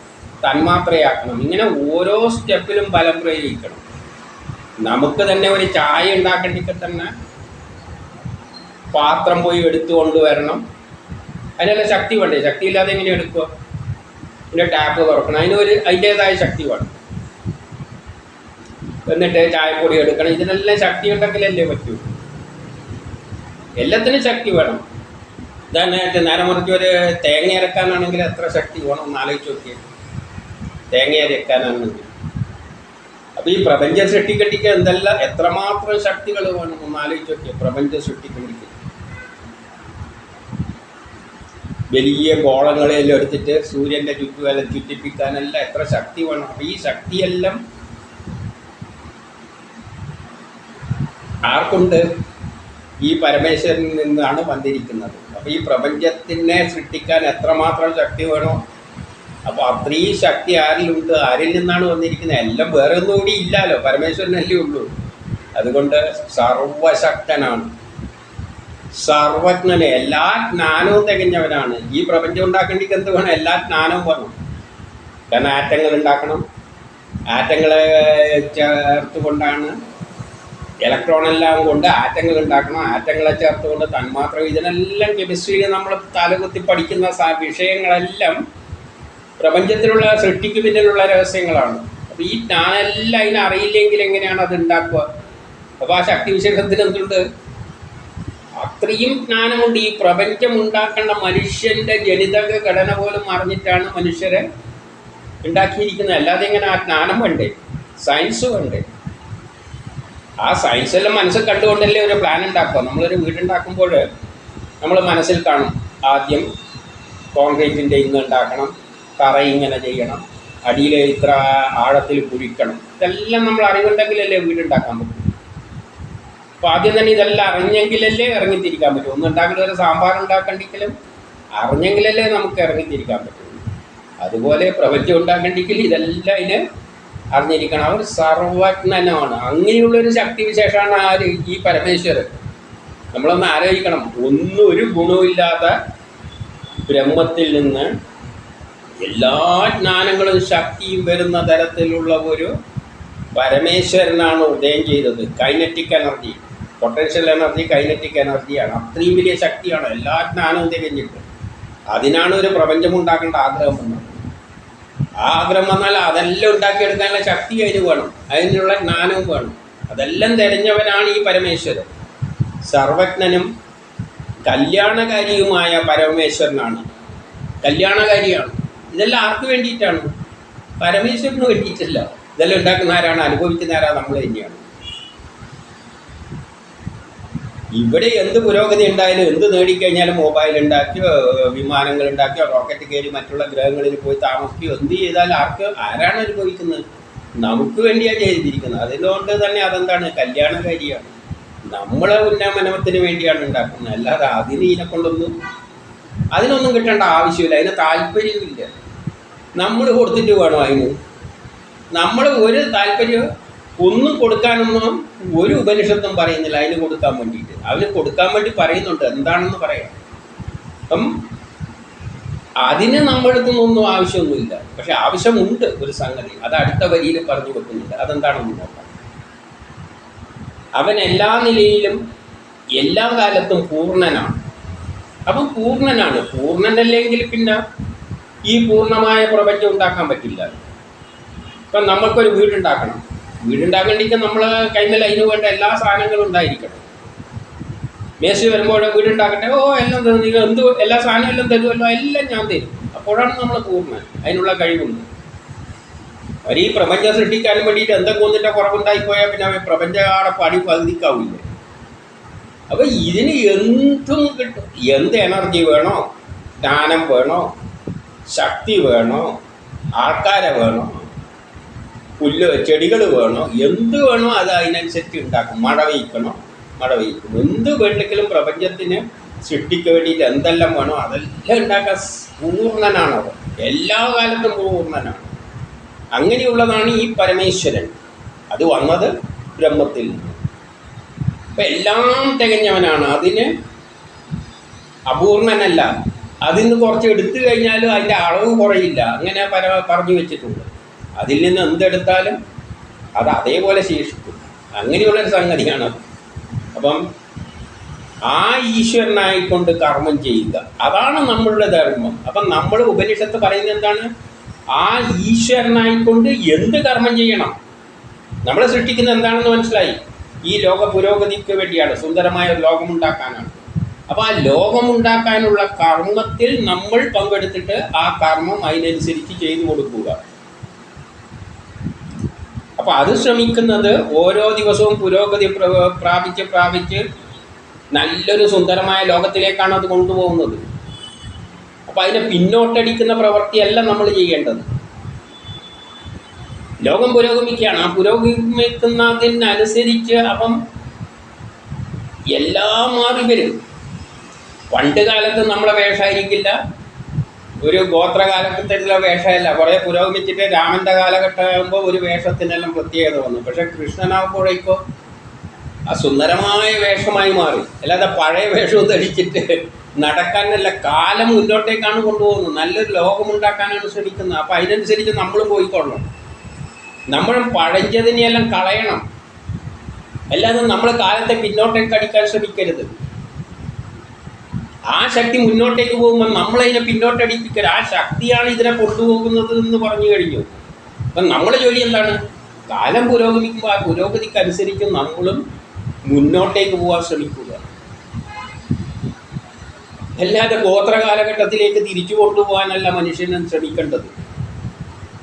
തന്മാത്രയാക്കണം. ഇങ്ങനെ ഓരോ സ്റ്റെപ്പിലും ബലം പ്രയോഗിക്കണം. നമുക്ക് തന്നെ ഒരു ചായ ഉണ്ടാക്കണമെങ്കിൽ തന്നെ പാത്രം പോയി എടുത്തു കൊണ്ടുവരണം. അതിനുള്ള ശക്തി വേണ്ടേ? ശക്തി ഇല്ലാതെ എങ്ങനെ എടുക്കുക? പിന്നെ ടാപ്പ് തുറക്കണം. അതിനൊരു അതിന്റേതായ ശക്തി വേണം. എന്നിട്ട് ചായപ്പൊടി എടുക്കണം. ഇതിനെല്ലാം ശക്തി ഉണ്ടെങ്കിലല്ലേ പറ്റൂ. എല്ലാത്തിനും ശക്തി വേണം. ഉദാഹരണമായിട്ട് നേരെ മറിച്ച് ഒരു തേങ്ങ അരക്കാനാണെങ്കിൽ എത്ര ശക്തി വേണം എന്ന് ആലോചിച്ച് നോക്കിയേ. തേങ്ങ അരക്കാനാണെങ്കിൽ. അപ്പോൾ ഈ പ്രപഞ്ച സൃഷ്ടിക്കട്ടിക്ക് എന്തെല്ലാം എത്രമാത്രം ശക്തികൾ വേണം ഒന്ന് ആലോചിച്ച് നോക്കിയേ. പ്രപഞ്ച സൃഷ്ടിക്കട്ടിക്ക്. വലിയ ഗോളങ്ങളെല്ലാം എടുത്തിട്ട് സൂര്യന്റെ ചുറ്റുവല ചുറ്റിപ്പിക്കാനെല്ലാം എത്ര ശക്തി വേണം. അപ്പോൾ ഈ ശക്തിയെല്ലാം ആർക്കുണ്ട്? ഈ പരമേശ്വരനിൽ നിന്നാണ് വന്നിരിക്കുന്നത്. അപ്പോൾ ഈ പ്രപഞ്ചത്തിനെ സൃഷ്ടിക്കാൻ എത്രമാത്രം ശക്തി വേണോ അപ്പോൾ അത്രയും ശക്തി ആരിലുണ്ട് ആരിൽ നിന്നാണ് വന്നിരിക്കുന്നത്. എല്ലാം വേറെ ഒന്നും കൂടി ഇല്ലല്ലോ പരമേശ്വരനല്ലേ ഉള്ളൂ. അതുകൊണ്ട് സർവശക്തനാണ്. സർവജ്ഞന് എല്ലാ ജ്ഞാനവും തികഞ്ഞവനാണ്. ഈ പ്രപഞ്ചം ഉണ്ടാക്കേണ്ടിക്ക് എന്ത് വേണം? എല്ലാ ജ്ഞാനവും വേണം. കാരണം ആറ്റങ്ങൾ ഉണ്ടാക്കണം. ആറ്റങ്ങളെ ചേർത്തുകൊണ്ടാണ് ഇലക്ട്രോൺ എല്ലാം കൊണ്ട് ആറ്റങ്ങൾ ഉണ്ടാക്കണം ആറ്റങ്ങളെ ചേർത്തുകൊണ്ട് തന്മാത്രം ഇതിനെല്ലാം കെമിസ്ട്രിയിൽ നമ്മൾ തലകുത്തി പഠിക്കുന്ന വിഷയങ്ങളെല്ലാം പ്രപഞ്ചത്തിലുള്ള സൃഷ്ടിക്ക് പിന്നിലുള്ള രഹസ്യങ്ങളാണ്. അപ്പോൾ ഈ ഞാനെല്ലാം അതിനെ അറിയില്ലെങ്കിൽ എങ്ങനെയാണ് അത് ഉണ്ടാക്കുക? അപ്പോൾ ആ ശക്തി വിശേഷത്തിന് എന്തുണ്ട്? അത്രയും ജ്ഞാനമുണ്ട്. ഈ പ്രപഞ്ചം ഉണ്ടാക്കേണ്ട മനുഷ്യന്റെ ജനിതക ഘടന പോലും അറിഞ്ഞിട്ടാണ് മനുഷ്യരെ ഉണ്ടാക്കിയിരിക്കുന്നത്. അല്ലാതെ ഇങ്ങനെ ആ ജ്ഞാനം വേണ്ടേ? സയൻസ് വേണ്ടേ? ആ സയൻസ് എല്ലാം മനസ്സിൽ കണ്ടുകൊണ്ടല്ലേ ഒരു പ്ലാൻ ഉണ്ടാക്കുക. നമ്മളൊരു വീടുണ്ടാക്കുമ്പോൾ നമ്മൾ മനസ്സിൽ കാണും. ആദ്യം കോൺക്രീറ്റിന്റെ ഇന്ന് ഉണ്ടാക്കണം തറ ഇങ്ങനെ ചെയ്യണം അടിയിൽ ഇത്ര ആഴത്തിൽ കുഴിക്കണം. ഇതെല്ലാം നമ്മൾ അറിവുണ്ടെങ്കിലല്ലേ വീടുണ്ടാക്കാൻ പറ്റും. അപ്പോൾ ആദ്യം തന്നെ ഇതെല്ലാം അറിഞ്ഞെങ്കിലല്ലേ ഇറങ്ങിത്തിരിക്കാൻ പറ്റും. ഒന്ന് ഉണ്ടാക്കുന്ന ഒരു സാമ്പാർ ഉണ്ടാക്കണ്ടെങ്കിലും അറിഞ്ഞെങ്കിലല്ലേ നമുക്ക് ഇറങ്ങിത്തിരിക്കാൻ പറ്റും. അതുപോലെ പ്രപഞ്ചം ഉണ്ടാക്കണ്ടെങ്കിൽ ഇതെല്ലാം അതിന് അറിഞ്ഞിരിക്കണം. അവർ സർവജ്ഞനാണ്. അങ്ങനെയുള്ള ഒരു ശക്തി വിശേഷമാണ് ആര് ഈ പരമേശ്വരൻ. നമ്മളൊന്ന് ആലോചിക്കണം. ഒന്നും ഒരു ഗുണവുമില്ലാത്ത ബ്രഹ്മത്തിൽ നിന്ന് എല്ലാ ജ്ഞാനങ്ങളും ശക്തിയും വരുന്ന തരത്തിലുള്ള ഒരു പരമേശ്വരനാണ് ഉദയം ചെയ്തത്. Kinetic energy. Potential energy kinetic എനർജിയാണ് അത്രയും വലിയ ശക്തിയാണ്. എല്ലാ ജ്ഞാനവും തികഞ്ഞിട്ട്. അതിനാണ് ഒരു പ്രപഞ്ചം ഉണ്ടാക്കേണ്ട ആഗ്രഹം വന്നത്. ആ ആഗ്രഹം വന്നാൽ അതെല്ലാം ഉണ്ടാക്കിയെടുക്കാനുള്ള ശക്തി അതിന് വേണം. അതിനുള്ള ജ്ഞാനവും വേണം. അതെല്ലാം തിരഞ്ഞവനാണ് ഈ പരമേശ്വരൻ. സർവജ്ഞനും കല്യാണകാരിയുമായ പരമേശ്വരനാണ്. കല്യാണകാരിയാണ്. ഇതെല്ലാം ആർക്ക് വേണ്ടിയിട്ടാണ്? പരമേശ്വരന് വേണ്ടിയിട്ടല്ല. ഇതെല്ലാം ഉണ്ടാക്കുന്ന ആരാണ്? അനുഭവിക്കുന്ന ആരാ? നമ്മൾ തന്നെയാണ്. ഇവിടെ എന്ത് പുരോഗതി ഉണ്ടായാലും എന്ത് നേടിക്കഴിഞ്ഞാലും മൊബൈൽ ഉണ്ടാക്കിയോ വിമാനങ്ങൾ ഉണ്ടാക്കിയോ റോക്കറ്റ് കയറി മറ്റുള്ള ഗ്രഹങ്ങളിൽ പോയി താമസിക്കുകയോ എന്ത് ചെയ്താലും ആർക്ക് ആരാണ് അനുഭവിക്കുന്നത്? നമുക്ക് വേണ്ടിയാണ് ചെയ്തിരിക്കുന്നത്. അതുകൊണ്ട് തന്നെ അതെന്താണ്? കല്യാണകാരിയാണ്. നമ്മളെ ഉന്നമനത്തിന് വേണ്ടിയാണ് ഉണ്ടാക്കുന്നത്. അല്ലാതെ അതിന് ഇതിനെ കൊണ്ടൊന്നും അതിനൊന്നും കിട്ടേണ്ട ആവശ്യമില്ല. അതിന് താല്പര്യമില്ല നമ്മൾ കൊടുത്തിട്ട് വേണം അതിന്. നമ്മൾ ഒരു താല്പര്യം ഒന്നും കൊടുക്കാനൊന്നും ഒരു ഉപനിഷത്തും പറയുന്നില്ല. അതിന് കൊടുക്കാൻ വേണ്ടിയിട്ട്. അവന് കൊടുക്കാൻ വേണ്ടി പറയുന്നുണ്ട്. എന്താണെന്ന് പറയാം. അപ്പം അതിന് നമ്മളെടുത്തൊന്നും ആവശ്യമൊന്നുമില്ല. പക്ഷെ ആവശ്യമുണ്ട് ഒരു സംഗതി. അത് അടുത്ത വരിയിൽ പറഞ്ഞു വെക്കുന്നുണ്ട് അതെന്താണെന്ന് നോക്കാം. അവൻ എല്ലാ നിലയിലും എല്ലാ കാലത്തും പൂർണനാണ്. അപ്പം പൂർണനാണ്. പൂർണനല്ലെങ്കിൽ പിന്നെ ഈ പൂർണമായ പ്രപഞ്ചം ഉണ്ടാക്കാൻ പറ്റില്ല. ഇപ്പം നമ്മൾക്കൊരു വീടുണ്ടാക്കണം. വീടുണ്ടാക്കണ്ടെങ്കിൽ നമ്മൾ കൈമേൽ അതിന് വേണ്ട എല്ലാ സാധനങ്ങളും ഉണ്ടായിരിക്കണം. മേശ വരുമ്പോൾ വീടുണ്ടാക്കട്ടെ? ഓ എല്ലാം തരും. നിങ്ങൾ എന്ത് എല്ലാ സാധനവും എല്ലാം തരുമല്ലോ? എല്ലാം ഞാൻ തരും. അപ്പോഴാണ് നമ്മൾ പൂർണൻ അതിനുള്ള കഴിവുണ്ട് അവർ ഈ പ്രപഞ്ചം സൃഷ്ടിക്കാൻ വേണ്ടിയിട്ട് എന്തൊക്കെ ഒന്നിന്റെ കുറവുണ്ടായിപ്പോയാൽ പിന്നെ അവൻ പ്രപഞ്ചകാടെ പണി പകുതിക്കാവില്ല. അപ്പോൾ ഇതിന് എന്തും കിട്ടും. എന്ത് എനർജി വേണോ? ജ്ഞാനം വേണോ? ശക്തി വേണോ? ആൾക്കാരെ വേണോ? പുല്ല് ചെടികൾ വേണോ എന്ത് വേണോ അത് അതിനനുസരിച്ച് ഉണ്ടാക്കും. മഴ പെയ്ക്കണോ മഴ എന്ത് വേണ്ടെങ്കിലും പ്രപഞ്ചത്തിന് സൃഷ്ടിക്ക് വേണ്ടിയിട്ട് എന്തെല്ലാം വേണോ അതെല്ലാം ഉണ്ടാക്കാൻ പൂർണനാണ് എല്ലാ കാലത്തും പൂർണനാണ്. അങ്ങനെയുള്ളതാണ് ഈ പരമേശ്വരൻ. അത് വന്നത് ബ്രഹ്മത്തിൽ നിന്ന്. അപ്പം എല്ലാം തികഞ്ഞവനാണ്. അതിന് അപൂർണനല്ല അതിൽ നിന്ന് കുറച്ച് എടുത്തു കഴിഞ്ഞാലും അതിന്റെ അളവ് കുറയില്ല. അങ്ങനെ പര പറഞ്ഞു വെച്ചിട്ടുണ്ട്. അതിൽ നിന്ന് എന്തെടുത്താലും അത് അതേപോലെ ശേഷിക്കും. അങ്ങനെയുള്ളൊരു സംഗതിയാണ് അപ്പം ആ ഈശ്വരനായിക്കൊണ്ട് കർമ്മം ചെയ്യുക. അതാണ് നമ്മളുടെ ധർമ്മം. അപ്പം നമ്മൾ ഉപനിഷത്ത് പറയുന്നത് എന്താണ്? ആ ഈശ്വരനായിക്കൊണ്ട് എന്ത് കർമ്മം ചെയ്യണം? നമ്മൾ സൃഷ്ടിക്കുന്നത് എന്താണെന്ന് മനസ്സിലായി? ഈ ലോക പുരോഗതിക്ക് വേണ്ടിയാണ് സുന്ദരമായ ഒരു ലോകമുണ്ടാക്കാനാണ് അപ്പോൾ ആ ലോകമുണ്ടാക്കാനുള്ള കർമ്മത്തിൽ നമ്മൾ പങ്കെടുത്തിട്ട് ആ കർമ്മം അതിനനുസരിച്ച് ചെയ്തു കൊടുക്കുക. അപ്പൊ അത് ശ്രമിക്കുന്നത് ഓരോ ദിവസവും പുരോഗതി പ്ര- പ്രാപിച്ച് പ്രാപിച്ച് നല്ലൊരു സുന്ദരമായ ലോകത്തിലേക്കാണ് അത് കൊണ്ടുപോകുന്നത്. അപ്പൊ അതിനെ പിന്നോട്ടടിക്കുന്ന പ്രവൃത്തിയല്ല നമ്മൾ ചെയ്യേണ്ടത്. ലോകം പുരോഗമിക്കുകയാണ്. ആ പുരോഗമിക്കുന്നതിനനുസരിച്ച് അപ്പം എല്ലാം മാറി വരും പണ്ട് കാലത്ത് നമ്മളെ വേഷമായിരിക്കില്ല ഒരു ഗോത്ര കാലഘട്ടത്തിലുള്ള വേഷമല്ല. കുറേ പുരോഗമിച്ചിട്ട് രാമന്റെ കാലഘട്ടമാകുമ്പോൾ ഒരു വേഷത്തിനെല്ലാം പ്രത്യേകത വന്നു. പക്ഷെ കൃഷ്ണനാകുമ്പോഴേക്കോ ആ സുന്ദരമായ വേഷമായി മാറി. അല്ലാതെ പഴയ വേഷവും ധരിച്ചിട്ട് നടക്കാനല്ല കാലം മുന്നോട്ടേക്കാണ് കൊണ്ടുപോകുന്നത്. നല്ലൊരു ലോകമുണ്ടാക്കാനാണ് ശ്രമിക്കുന്നത്. അപ്പം അതിനനുസരിച്ച് നമ്മളും പോയിക്കൊള്ളണം. നമ്മൾ പഴഞ്ചതിനെയെല്ലാം കളയണം. അല്ലാതെ നമ്മൾ കാലത്തെ പിന്നോട്ടേക്ക് അടിക്കാൻ ശ്രമിക്കരുത്. ആ ശക്തി മുന്നോട്ടേക്ക് പോകുമ്പോൾ നമ്മളതിനെ പിന്നോട്ടടിപ്പിക്കരുത് ആ ശക്തിയാണ് ഇതിനെ കൊണ്ടുപോകുന്നത് എന്ന് പറഞ്ഞു കഴിഞ്ഞു. അപ്പം നമ്മുടെ ജോലി എന്താണ്? കാലം പുരോഗമിക്കുമ്പോൾ ആ പുരോഗതിക്കനുസരിച്ച് നമ്മളും മുന്നോട്ടേക്ക് പോകാൻ ശ്രമിക്കുക. അല്ലാതെ ഗോത്ര കാലഘട്ടത്തിലേക്ക് തിരിച്ചു കൊണ്ടുപോകാനല്ല മനുഷ്യൻ ശ്രമിക്കേണ്ടത്.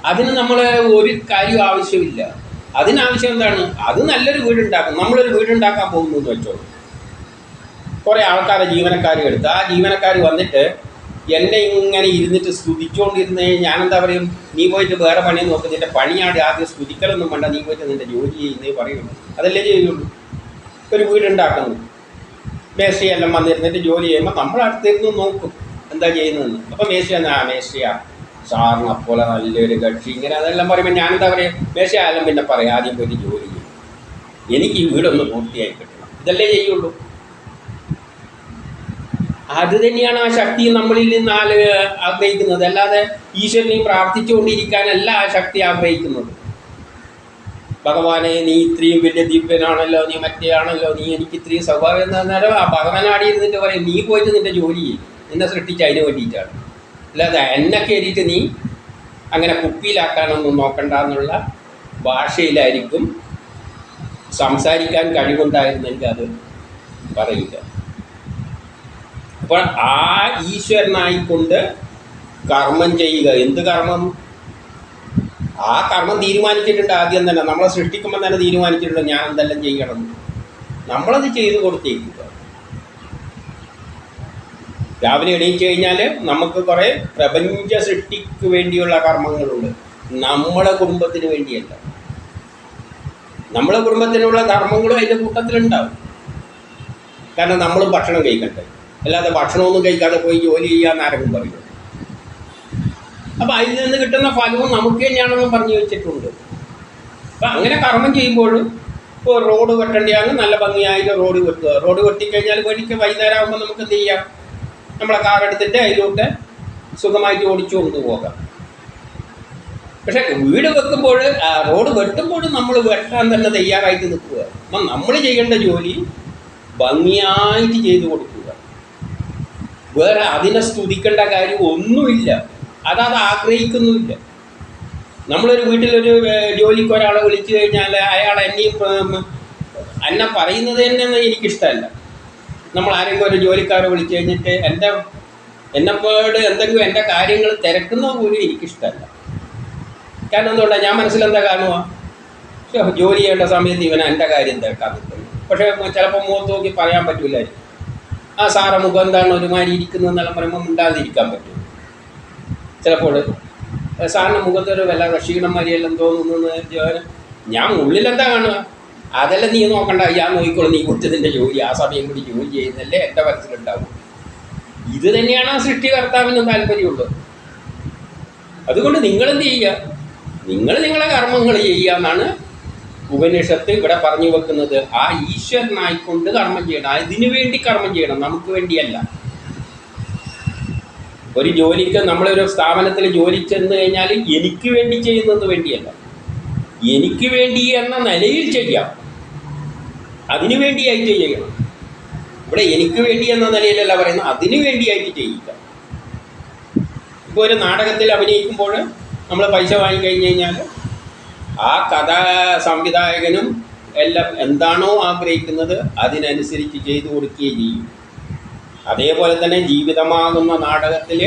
അതിന് നമ്മൾ ഒരു കാര്യം ആവശ്യമില്ല. അതിനാവശ്യം എന്താണ്? അത് നല്ലൊരു വീടുണ്ടാക്കും. നമ്മളൊരു വീടുണ്ടാക്കാൻ പോകുന്നു എന്ന് വെച്ചോളൂ കുറേ ആൾക്കാരെ ജീവനക്കാർ എടുത്ത്. ആ ജീവനക്കാർ വന്നിട്ട് എന്നെ ഇങ്ങനെ ഇരുന്നിട്ട് ഞാൻ എന്താ പറയും? നീ പോയിട്ട് വേറെ പണി നോക്ക്. നിന്റെ പണിയാണ് ആദ്യം സ്തുതിക്കലൊന്നും വേണ്ട. നീ പോയിട്ട് നിന്റെ ജോലി ചെയ്യുന്നേ പറയുള്ളൂ. അതല്ലേ ചെയ്യുള്ളൂ ഒരു വീടുണ്ടാക്കുന്നു. മേശി എല്ലാം വന്നിരുന്നിട്ട് ജോലി ചെയ്യുമ്പോൾ നമ്മൾ അടുത്തിരുന്ന് നോക്കും എന്താ ചെയ്യുന്നതെന്ന്. അപ്പോൾ മേശി എന്നാ ആ സാറിന് അപ്പോലെ നല്ലൊരു കക്ഷി. ഇങ്ങനെ അതെല്ലാം പറയുമ്പോൾ ഞാൻ എന്താ പറയുക മേശയായാലും പിന്നെ പറയാം. ആദ്യം പോയിട്ട് ജോലി ചെയ്യും. എനിക്ക് ഈ വീടൊന്ന് പൂർത്തിയായി കിട്ടണം. ഇതല്ലേ ചെയ്യുള്ളൂ. അത് തന്നെയാണ് ആ ശക്തി നമ്മളിൽ നിന്ന് ആഗ്രഹിക്കുന്നത്. അല്ലാതെ ഈശ്വരനെ പ്രാർത്ഥിച്ചുകൊണ്ടിരിക്കാനല്ല ആ ശക്തി ആഗ്രഹിക്കുന്നത്. ഭഗവാനെ നീ ഇത്രയും വലിയ ദിവ്യനാണല്ലോ നീ മറ്റേ ആണല്ലോ നീ എനിക്ക് ഇത്രയും സ്വഭാവം നേരം? ആ ഭഗവാനാടി ഇരുന്നിട്ട് പറയും നീ പോയിട്ട് നിന്റെ ജോലി നിന്നെ സൃഷ്ടിച്ച് അതിന് വേണ്ടിയിട്ടാണ്. അല്ലാതെ എന്നെ കയറിയിട്ട് നീ അങ്ങനെ കുപ്പിയിലാക്കാനൊന്നും നോക്കണ്ട എന്നുള്ള ഭാഷയിലായിരിക്കും സംസാരിക്കാൻ കഴിവുണ്ടായിരുന്നെങ്കിൽ അത് പറയില്ല. അപ്പോൾ ആ ഈശ്വരനായിക്കൊണ്ട് കർമ്മം ചെയ്യുക. എന്ത് കർമ്മം? ആ കർമ്മം തീരുമാനിച്ചിട്ടുണ്ട് ആദ്യം തന്നെ. നമ്മളെ സൃഷ്ടിക്കുമ്പോൾ തന്നെ തീരുമാനിച്ചിട്ടുണ്ട് ഞാൻ എന്തെല്ലാം ചെയ്യണം. നമ്മളത് ചെയ്തു കൊടുത്തേക്കുക. രാവിലെ എണീറ്റ് കഴിഞ്ഞാൽ നമുക്ക് കുറേ പ്രപഞ്ച സൃഷ്ടിക്ക് വേണ്ടിയുള്ള കർമ്മങ്ങളുണ്ട്. നമ്മളെ കുടുംബത്തിന് വേണ്ടിയല്ല. നമ്മളെ കുടുംബത്തിനുള്ള കർമ്മങ്ങളും അതിന്റെ കൂട്ടത്തിലുണ്ടാവും. കാരണം നമ്മൾ ഭക്ഷണം കഴിക്കണ്ടേ? അല്ലാതെ ഭക്ഷണമൊന്നും കഴിക്കാതെ പോയി ജോലി ചെയ്യാന്ന് ആരെങ്കിലും പറയും? അപ്പം അതിൽ നിന്ന് കിട്ടുന്ന ഫലവും നമുക്ക് തന്നെയാണെന്നും പറഞ്ഞു വെച്ചിട്ടുണ്ട്. അപ്പം അങ്ങനെ കർമ്മം ചെയ്യുമ്പോഴും ഇപ്പോൾ റോഡ് വെട്ടേണ്ടിയാണ് നല്ല ഭംഗിയായിട്ട് റോഡ് വെട്ടുക. റോഡ് വെട്ടിക്കഴിഞ്ഞാൽ വേണിക്ക് വൈകുന്നേരം ആകുമ്പോൾ നമുക്ക് എന്ത് ചെയ്യാം? നമ്മളെ കാർ എടുത്തിട്ട് അതിലോട്ട് സുഖമായിട്ട് ഓടിച്ചു കൊണ്ടുപോകാം പക്ഷെ വീട് വെക്കുമ്പോൾ റോഡ് വെട്ടുമ്പോൾ നമ്മൾ വെട്ടാൻ തന്നെ തയ്യാറായിട്ട് നിൽക്കുക. അപ്പം നമ്മൾ ചെയ്യേണ്ട ജോലി ഭംഗിയായിട്ട് ചെയ്തു കൊടുക്കുക. വേറെ അതിനെ സ്തുതിക്കേണ്ട കാര്യം ഒന്നുമില്ല. അതത് ആഗ്രഹിക്കുന്നുമില്ല. നമ്മളൊരു വീട്ടിലൊരു ജോലിക്ക് ഒരാളെ വിളിച്ചു കഴിഞ്ഞാൽ അയാൾ എന്നെയും എന്നെ പറയുന്നത് തന്നെ എനിക്കിഷ്ടമല്ല. നമ്മൾ ആരെങ്കിലും ഒരു ജോലിക്കാരെ വിളിച്ചു കഴിഞ്ഞിട്ട് എന്റെ എന്നെപ്പോട് എന്തെങ്കിലും എന്റെ കാര്യങ്ങൾ തിരക്കുന്നത് പോലും എനിക്കിഷ്ടമല്ല. കാരണം എന്തുകൊണ്ടാണ് ഞാൻ മനസ്സിലെന്താ കാണുക? ജോലി ചെയ്യേണ്ട സമയത്ത് ഇവൻ എന്റെ കാര്യം തിരക്കാൻ നിൽക്കുന്നു പക്ഷേ ചിലപ്പോൾ മുഖത്ത് നോക്കി പറയാൻ പറ്റൂലായിരിക്കും. ആ സാറ മുഖം എന്താണ് ഒരുമാതിരി ഇരിക്കുന്നത് എന്നെല്ലാം പറയുമ്പോൾ മിണ്ടാതിരിക്കാൻ പറ്റും. ചിലപ്പോൾ സാറിന്റെ മുഖത്തൊരു വല്ല ക്ഷീണം മാതിരിയെല്ലാം തോന്നുന്നു ഞാൻ ഉള്ളിലെന്താ കാണുക? അതെല്ലാം നീ നോക്കണ്ട ഞാൻ നോക്കിക്കോളും നീ കുറ്റത്തിന്റെ ജോലി ആ സമയം കൂടി ജോലി ചെയ്യുന്നല്ലേ എന്റെ മനസ്സിലുണ്ടാവും. ഇത് തന്നെയാണ് ആ സൃഷ്ടികർത്താവിനും താല്പര്യമുള്ളത്. അതുകൊണ്ട് നിങ്ങളെന്ത് ചെയ്യുക? നിങ്ങൾ നിങ്ങളെ കർമ്മങ്ങൾ ചെയ്യുക എന്നാണ് ഉപനിഷത്ത് ഇവിടെ പറഞ്ഞു വെക്കുന്നത് ആ ഈശ്വരനായിക്കൊണ്ട് കർമ്മം ചെയ്യണം. അതിനു വേണ്ടി കർമ്മം ചെയ്യണം. നമുക്ക് വേണ്ടിയല്ല. ഒരു ജോലിക്ക് നമ്മളൊരു സ്ഥാപനത്തിൽ ജോലി ചെന്ന് കഴിഞ്ഞാൽ എനിക്ക് വേണ്ടി ചെയ്യുന്നത് വേണ്ടിയല്ല. എനിക്ക് വേണ്ടി എന്ന നിലയിൽ ചെയ്യാം. അതിനു വേണ്ടിയായിട്ട് ചെയ്യണം. ഇവിടെ എനിക്ക് വേണ്ടി എന്ന നിലയിലല്ല പറയുന്നത്. അതിനു വേണ്ടിയായിട്ട് ചെയ്യുക ഇപ്പോൾ ഒരു നാടകത്തിൽ അഭിനയിക്കുമ്പോൾ നമ്മൾ പൈസ വാങ്ങിക്കഴിഞ്ഞ് കഴിഞ്ഞാൽ ആ കഥ സംവിധായകനും എല്ലാം എന്താണോ ആഗ്രഹിക്കുന്നത് അതിനനുസരിച്ച് ചെയ്തു കൊടുക്കുകയും ചെയ്യും. അതേപോലെ തന്നെ ജീവിതമാകുന്ന നാടകത്തിൽ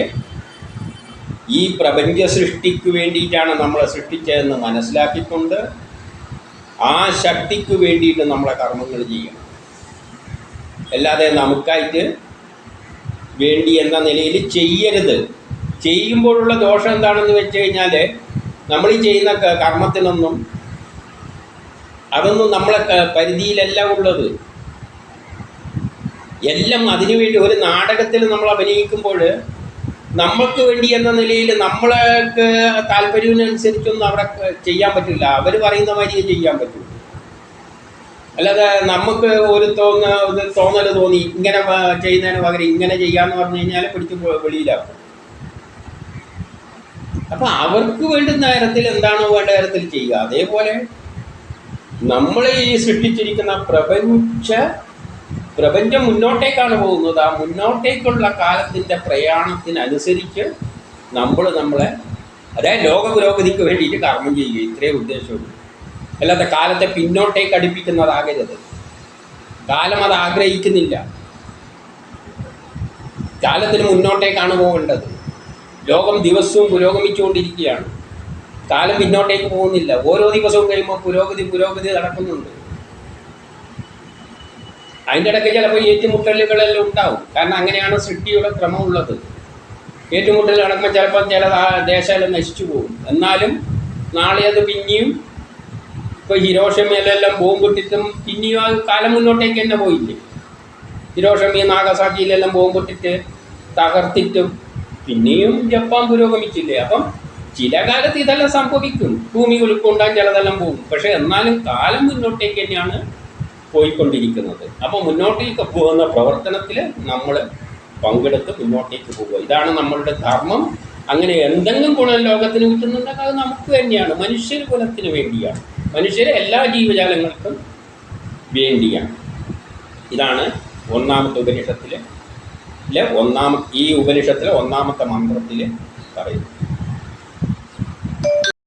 ഈ പ്രപഞ്ച സൃഷ്ടിക്ക് വേണ്ടിയിട്ടാണ് നമ്മളെ സൃഷ്ടിച്ചതെന്ന് മനസ്സിലാക്കിക്കൊണ്ട് ആ ശക്തിക്ക് വേണ്ടിയിട്ട് നമ്മളെ കർമ്മങ്ങൾ ചെയ്യണം. അല്ലാതെ നമുക്കായിട്ട് വേണ്ടി എന്ന നിലയിൽ ചെയ്യരുത്. ചെയ്യുമ്പോഴുള്ള ദോഷം എന്താണെന്ന് വെച്ച് കഴിഞ്ഞാൽ നമ്മൾ ഈ ചെയ്യുന്ന കർമ്മത്തിനൊന്നും അതൊന്നും നമ്മളെ പരിധിയിലല്ല ഉള്ളത്. എല്ലാം അതിനുവേണ്ടി ഒരു നാടകത്തിൽ നമ്മൾ അഭിനയിക്കുമ്പോൾ നമ്മൾക്ക് വേണ്ടി എന്ന നിലയിൽ നമ്മൾക്ക് താല്പര്യത്തിനനുസരിച്ചൊന്നും അവിടെ ചെയ്യാൻ പറ്റില്ല. അവർ പറയുന്ന മാതിരി ചെയ്യാൻ പറ്റൂ. അല്ലാതെ നമുക്ക് ഒരു തോന്ന തോന്നൽ തോന്നി ഇങ്ങനെ ചെയ്യുന്നതിന് പകരം ഇങ്ങനെ ചെയ്യാന്ന് പറഞ്ഞു കഴിഞ്ഞാൽ പിടിച്ച് വെളിയിലാക്കും. അപ്പൊ അവർക്ക് വേണ്ടുന്ന തരത്തിൽ എന്താണോ വേണ്ട തരത്തിൽ ചെയ്യുക? അതേപോലെ നമ്മൾ ഈ സൃഷ്ടിച്ചിരിക്കുന്ന പ്രപഞ്ച പ്രപഞ്ചം മുന്നോട്ടേക്കാണ് പോകുന്നത്. ആ മുന്നോട്ടേക്കുള്ള കാലത്തിന്റെ പ്രയാണത്തിനനുസരിച്ച് നമ്മൾ നമ്മളെ അതായത് ലോക പുരോഗതിക്ക് വേണ്ടിയിട്ട് കർമ്മം ചെയ്യുക. ഇത്രേ ഉദ്ദേശമുള്ളൂ. അല്ലാതെ കാലത്തെ പിന്നോട്ടേക്ക് അടുപ്പിക്കുന്നതാകരുത്. കാലം അത് ആഗ്രഹിക്കുന്നില്ല. കാലത്തിന് മുന്നോട്ടേക്കാണ് പോകേണ്ടത്. ലോകം ദിവസവും പുരോഗമിച്ചുകൊണ്ടിരിക്കുകയാണ്. കാലം പിന്നോട്ടേക്ക് പോകുന്നില്ല. ഓരോ ദിവസവും കഴിയുമ്പോൾ പുരോഗതി പുരോഗതി നടക്കുന്നുണ്ട്. അതിന്റെ ഇടയ്ക്ക് ചിലപ്പോൾ ഏറ്റുമുട്ടലുകളെല്ലാം ഉണ്ടാവും. കാരണം അങ്ങനെയാണ് സൃഷ്ടിയുടെ ക്രമമുള്ളത്. ഏറ്റുമുട്ടൽ നടക്കുമ്പോൾ ചിലപ്പോൾ ചില ദേശമെല്ലാം നശിച്ചു പോകും. എന്നാലും നാളെ അത് പിന്നെയും ഇപ്പോൾ ഹിരോഷമയിലെല്ലാം ബോംബിട്ടിട്ടും പിന്നെയും ആ കാലം മുന്നോട്ടേക്ക് തന്നെ പോയില്ലേ? ഹിരോഷമി നാഗസാക്കിയിലെല്ലാം ബോംബിട്ടിട്ട് തകർത്തിട്ടും പിന്നെയും ജപ്പാൻ പുരോഗമിച്ചില്ലേ? അപ്പം ചില കാലത്ത് ഇതെല്ലാം സംഭവിക്കും. ഭൂമി ഉൾക്കൊണ്ടാൻ ചിലതെല്ലാം പോകും. പക്ഷെ എന്നാലും കാലം മുന്നോട്ടേക്ക് തന്നെയാണ് പോയിക്കൊണ്ടിരിക്കുന്നത്. അപ്പോൾ മുന്നോട്ടേക്ക് പോകുന്ന പ്രവർത്തനത്തിൽ നമ്മൾ പങ്കെടുത്ത് മുന്നോട്ടേക്ക് പോകുക. ഇതാണ് നമ്മളുടെ ധർമ്മം. അങ്ങനെ എന്തെങ്കിലും ഗുണം ലോകത്തിന് കിട്ടുന്നുണ്ടെങ്കിൽ അത് നമുക്ക് തന്നെയാണ്. മനുഷ്യർ കുലത്തിന് വേണ്ടിയാണ്. മനുഷ്യരെ എല്ലാ ജീവജാലങ്ങൾക്കും വേണ്ടിയാണ്. ഇതാണ് ഒന്നാമത്തെ ഉപനിഷത്തിലെ ഒന്നാമ ഈ ഉപനിഷത്തിലെ ഒന്നാമത്തെ മന്ത്രത്തിൽ പറയുന്നത്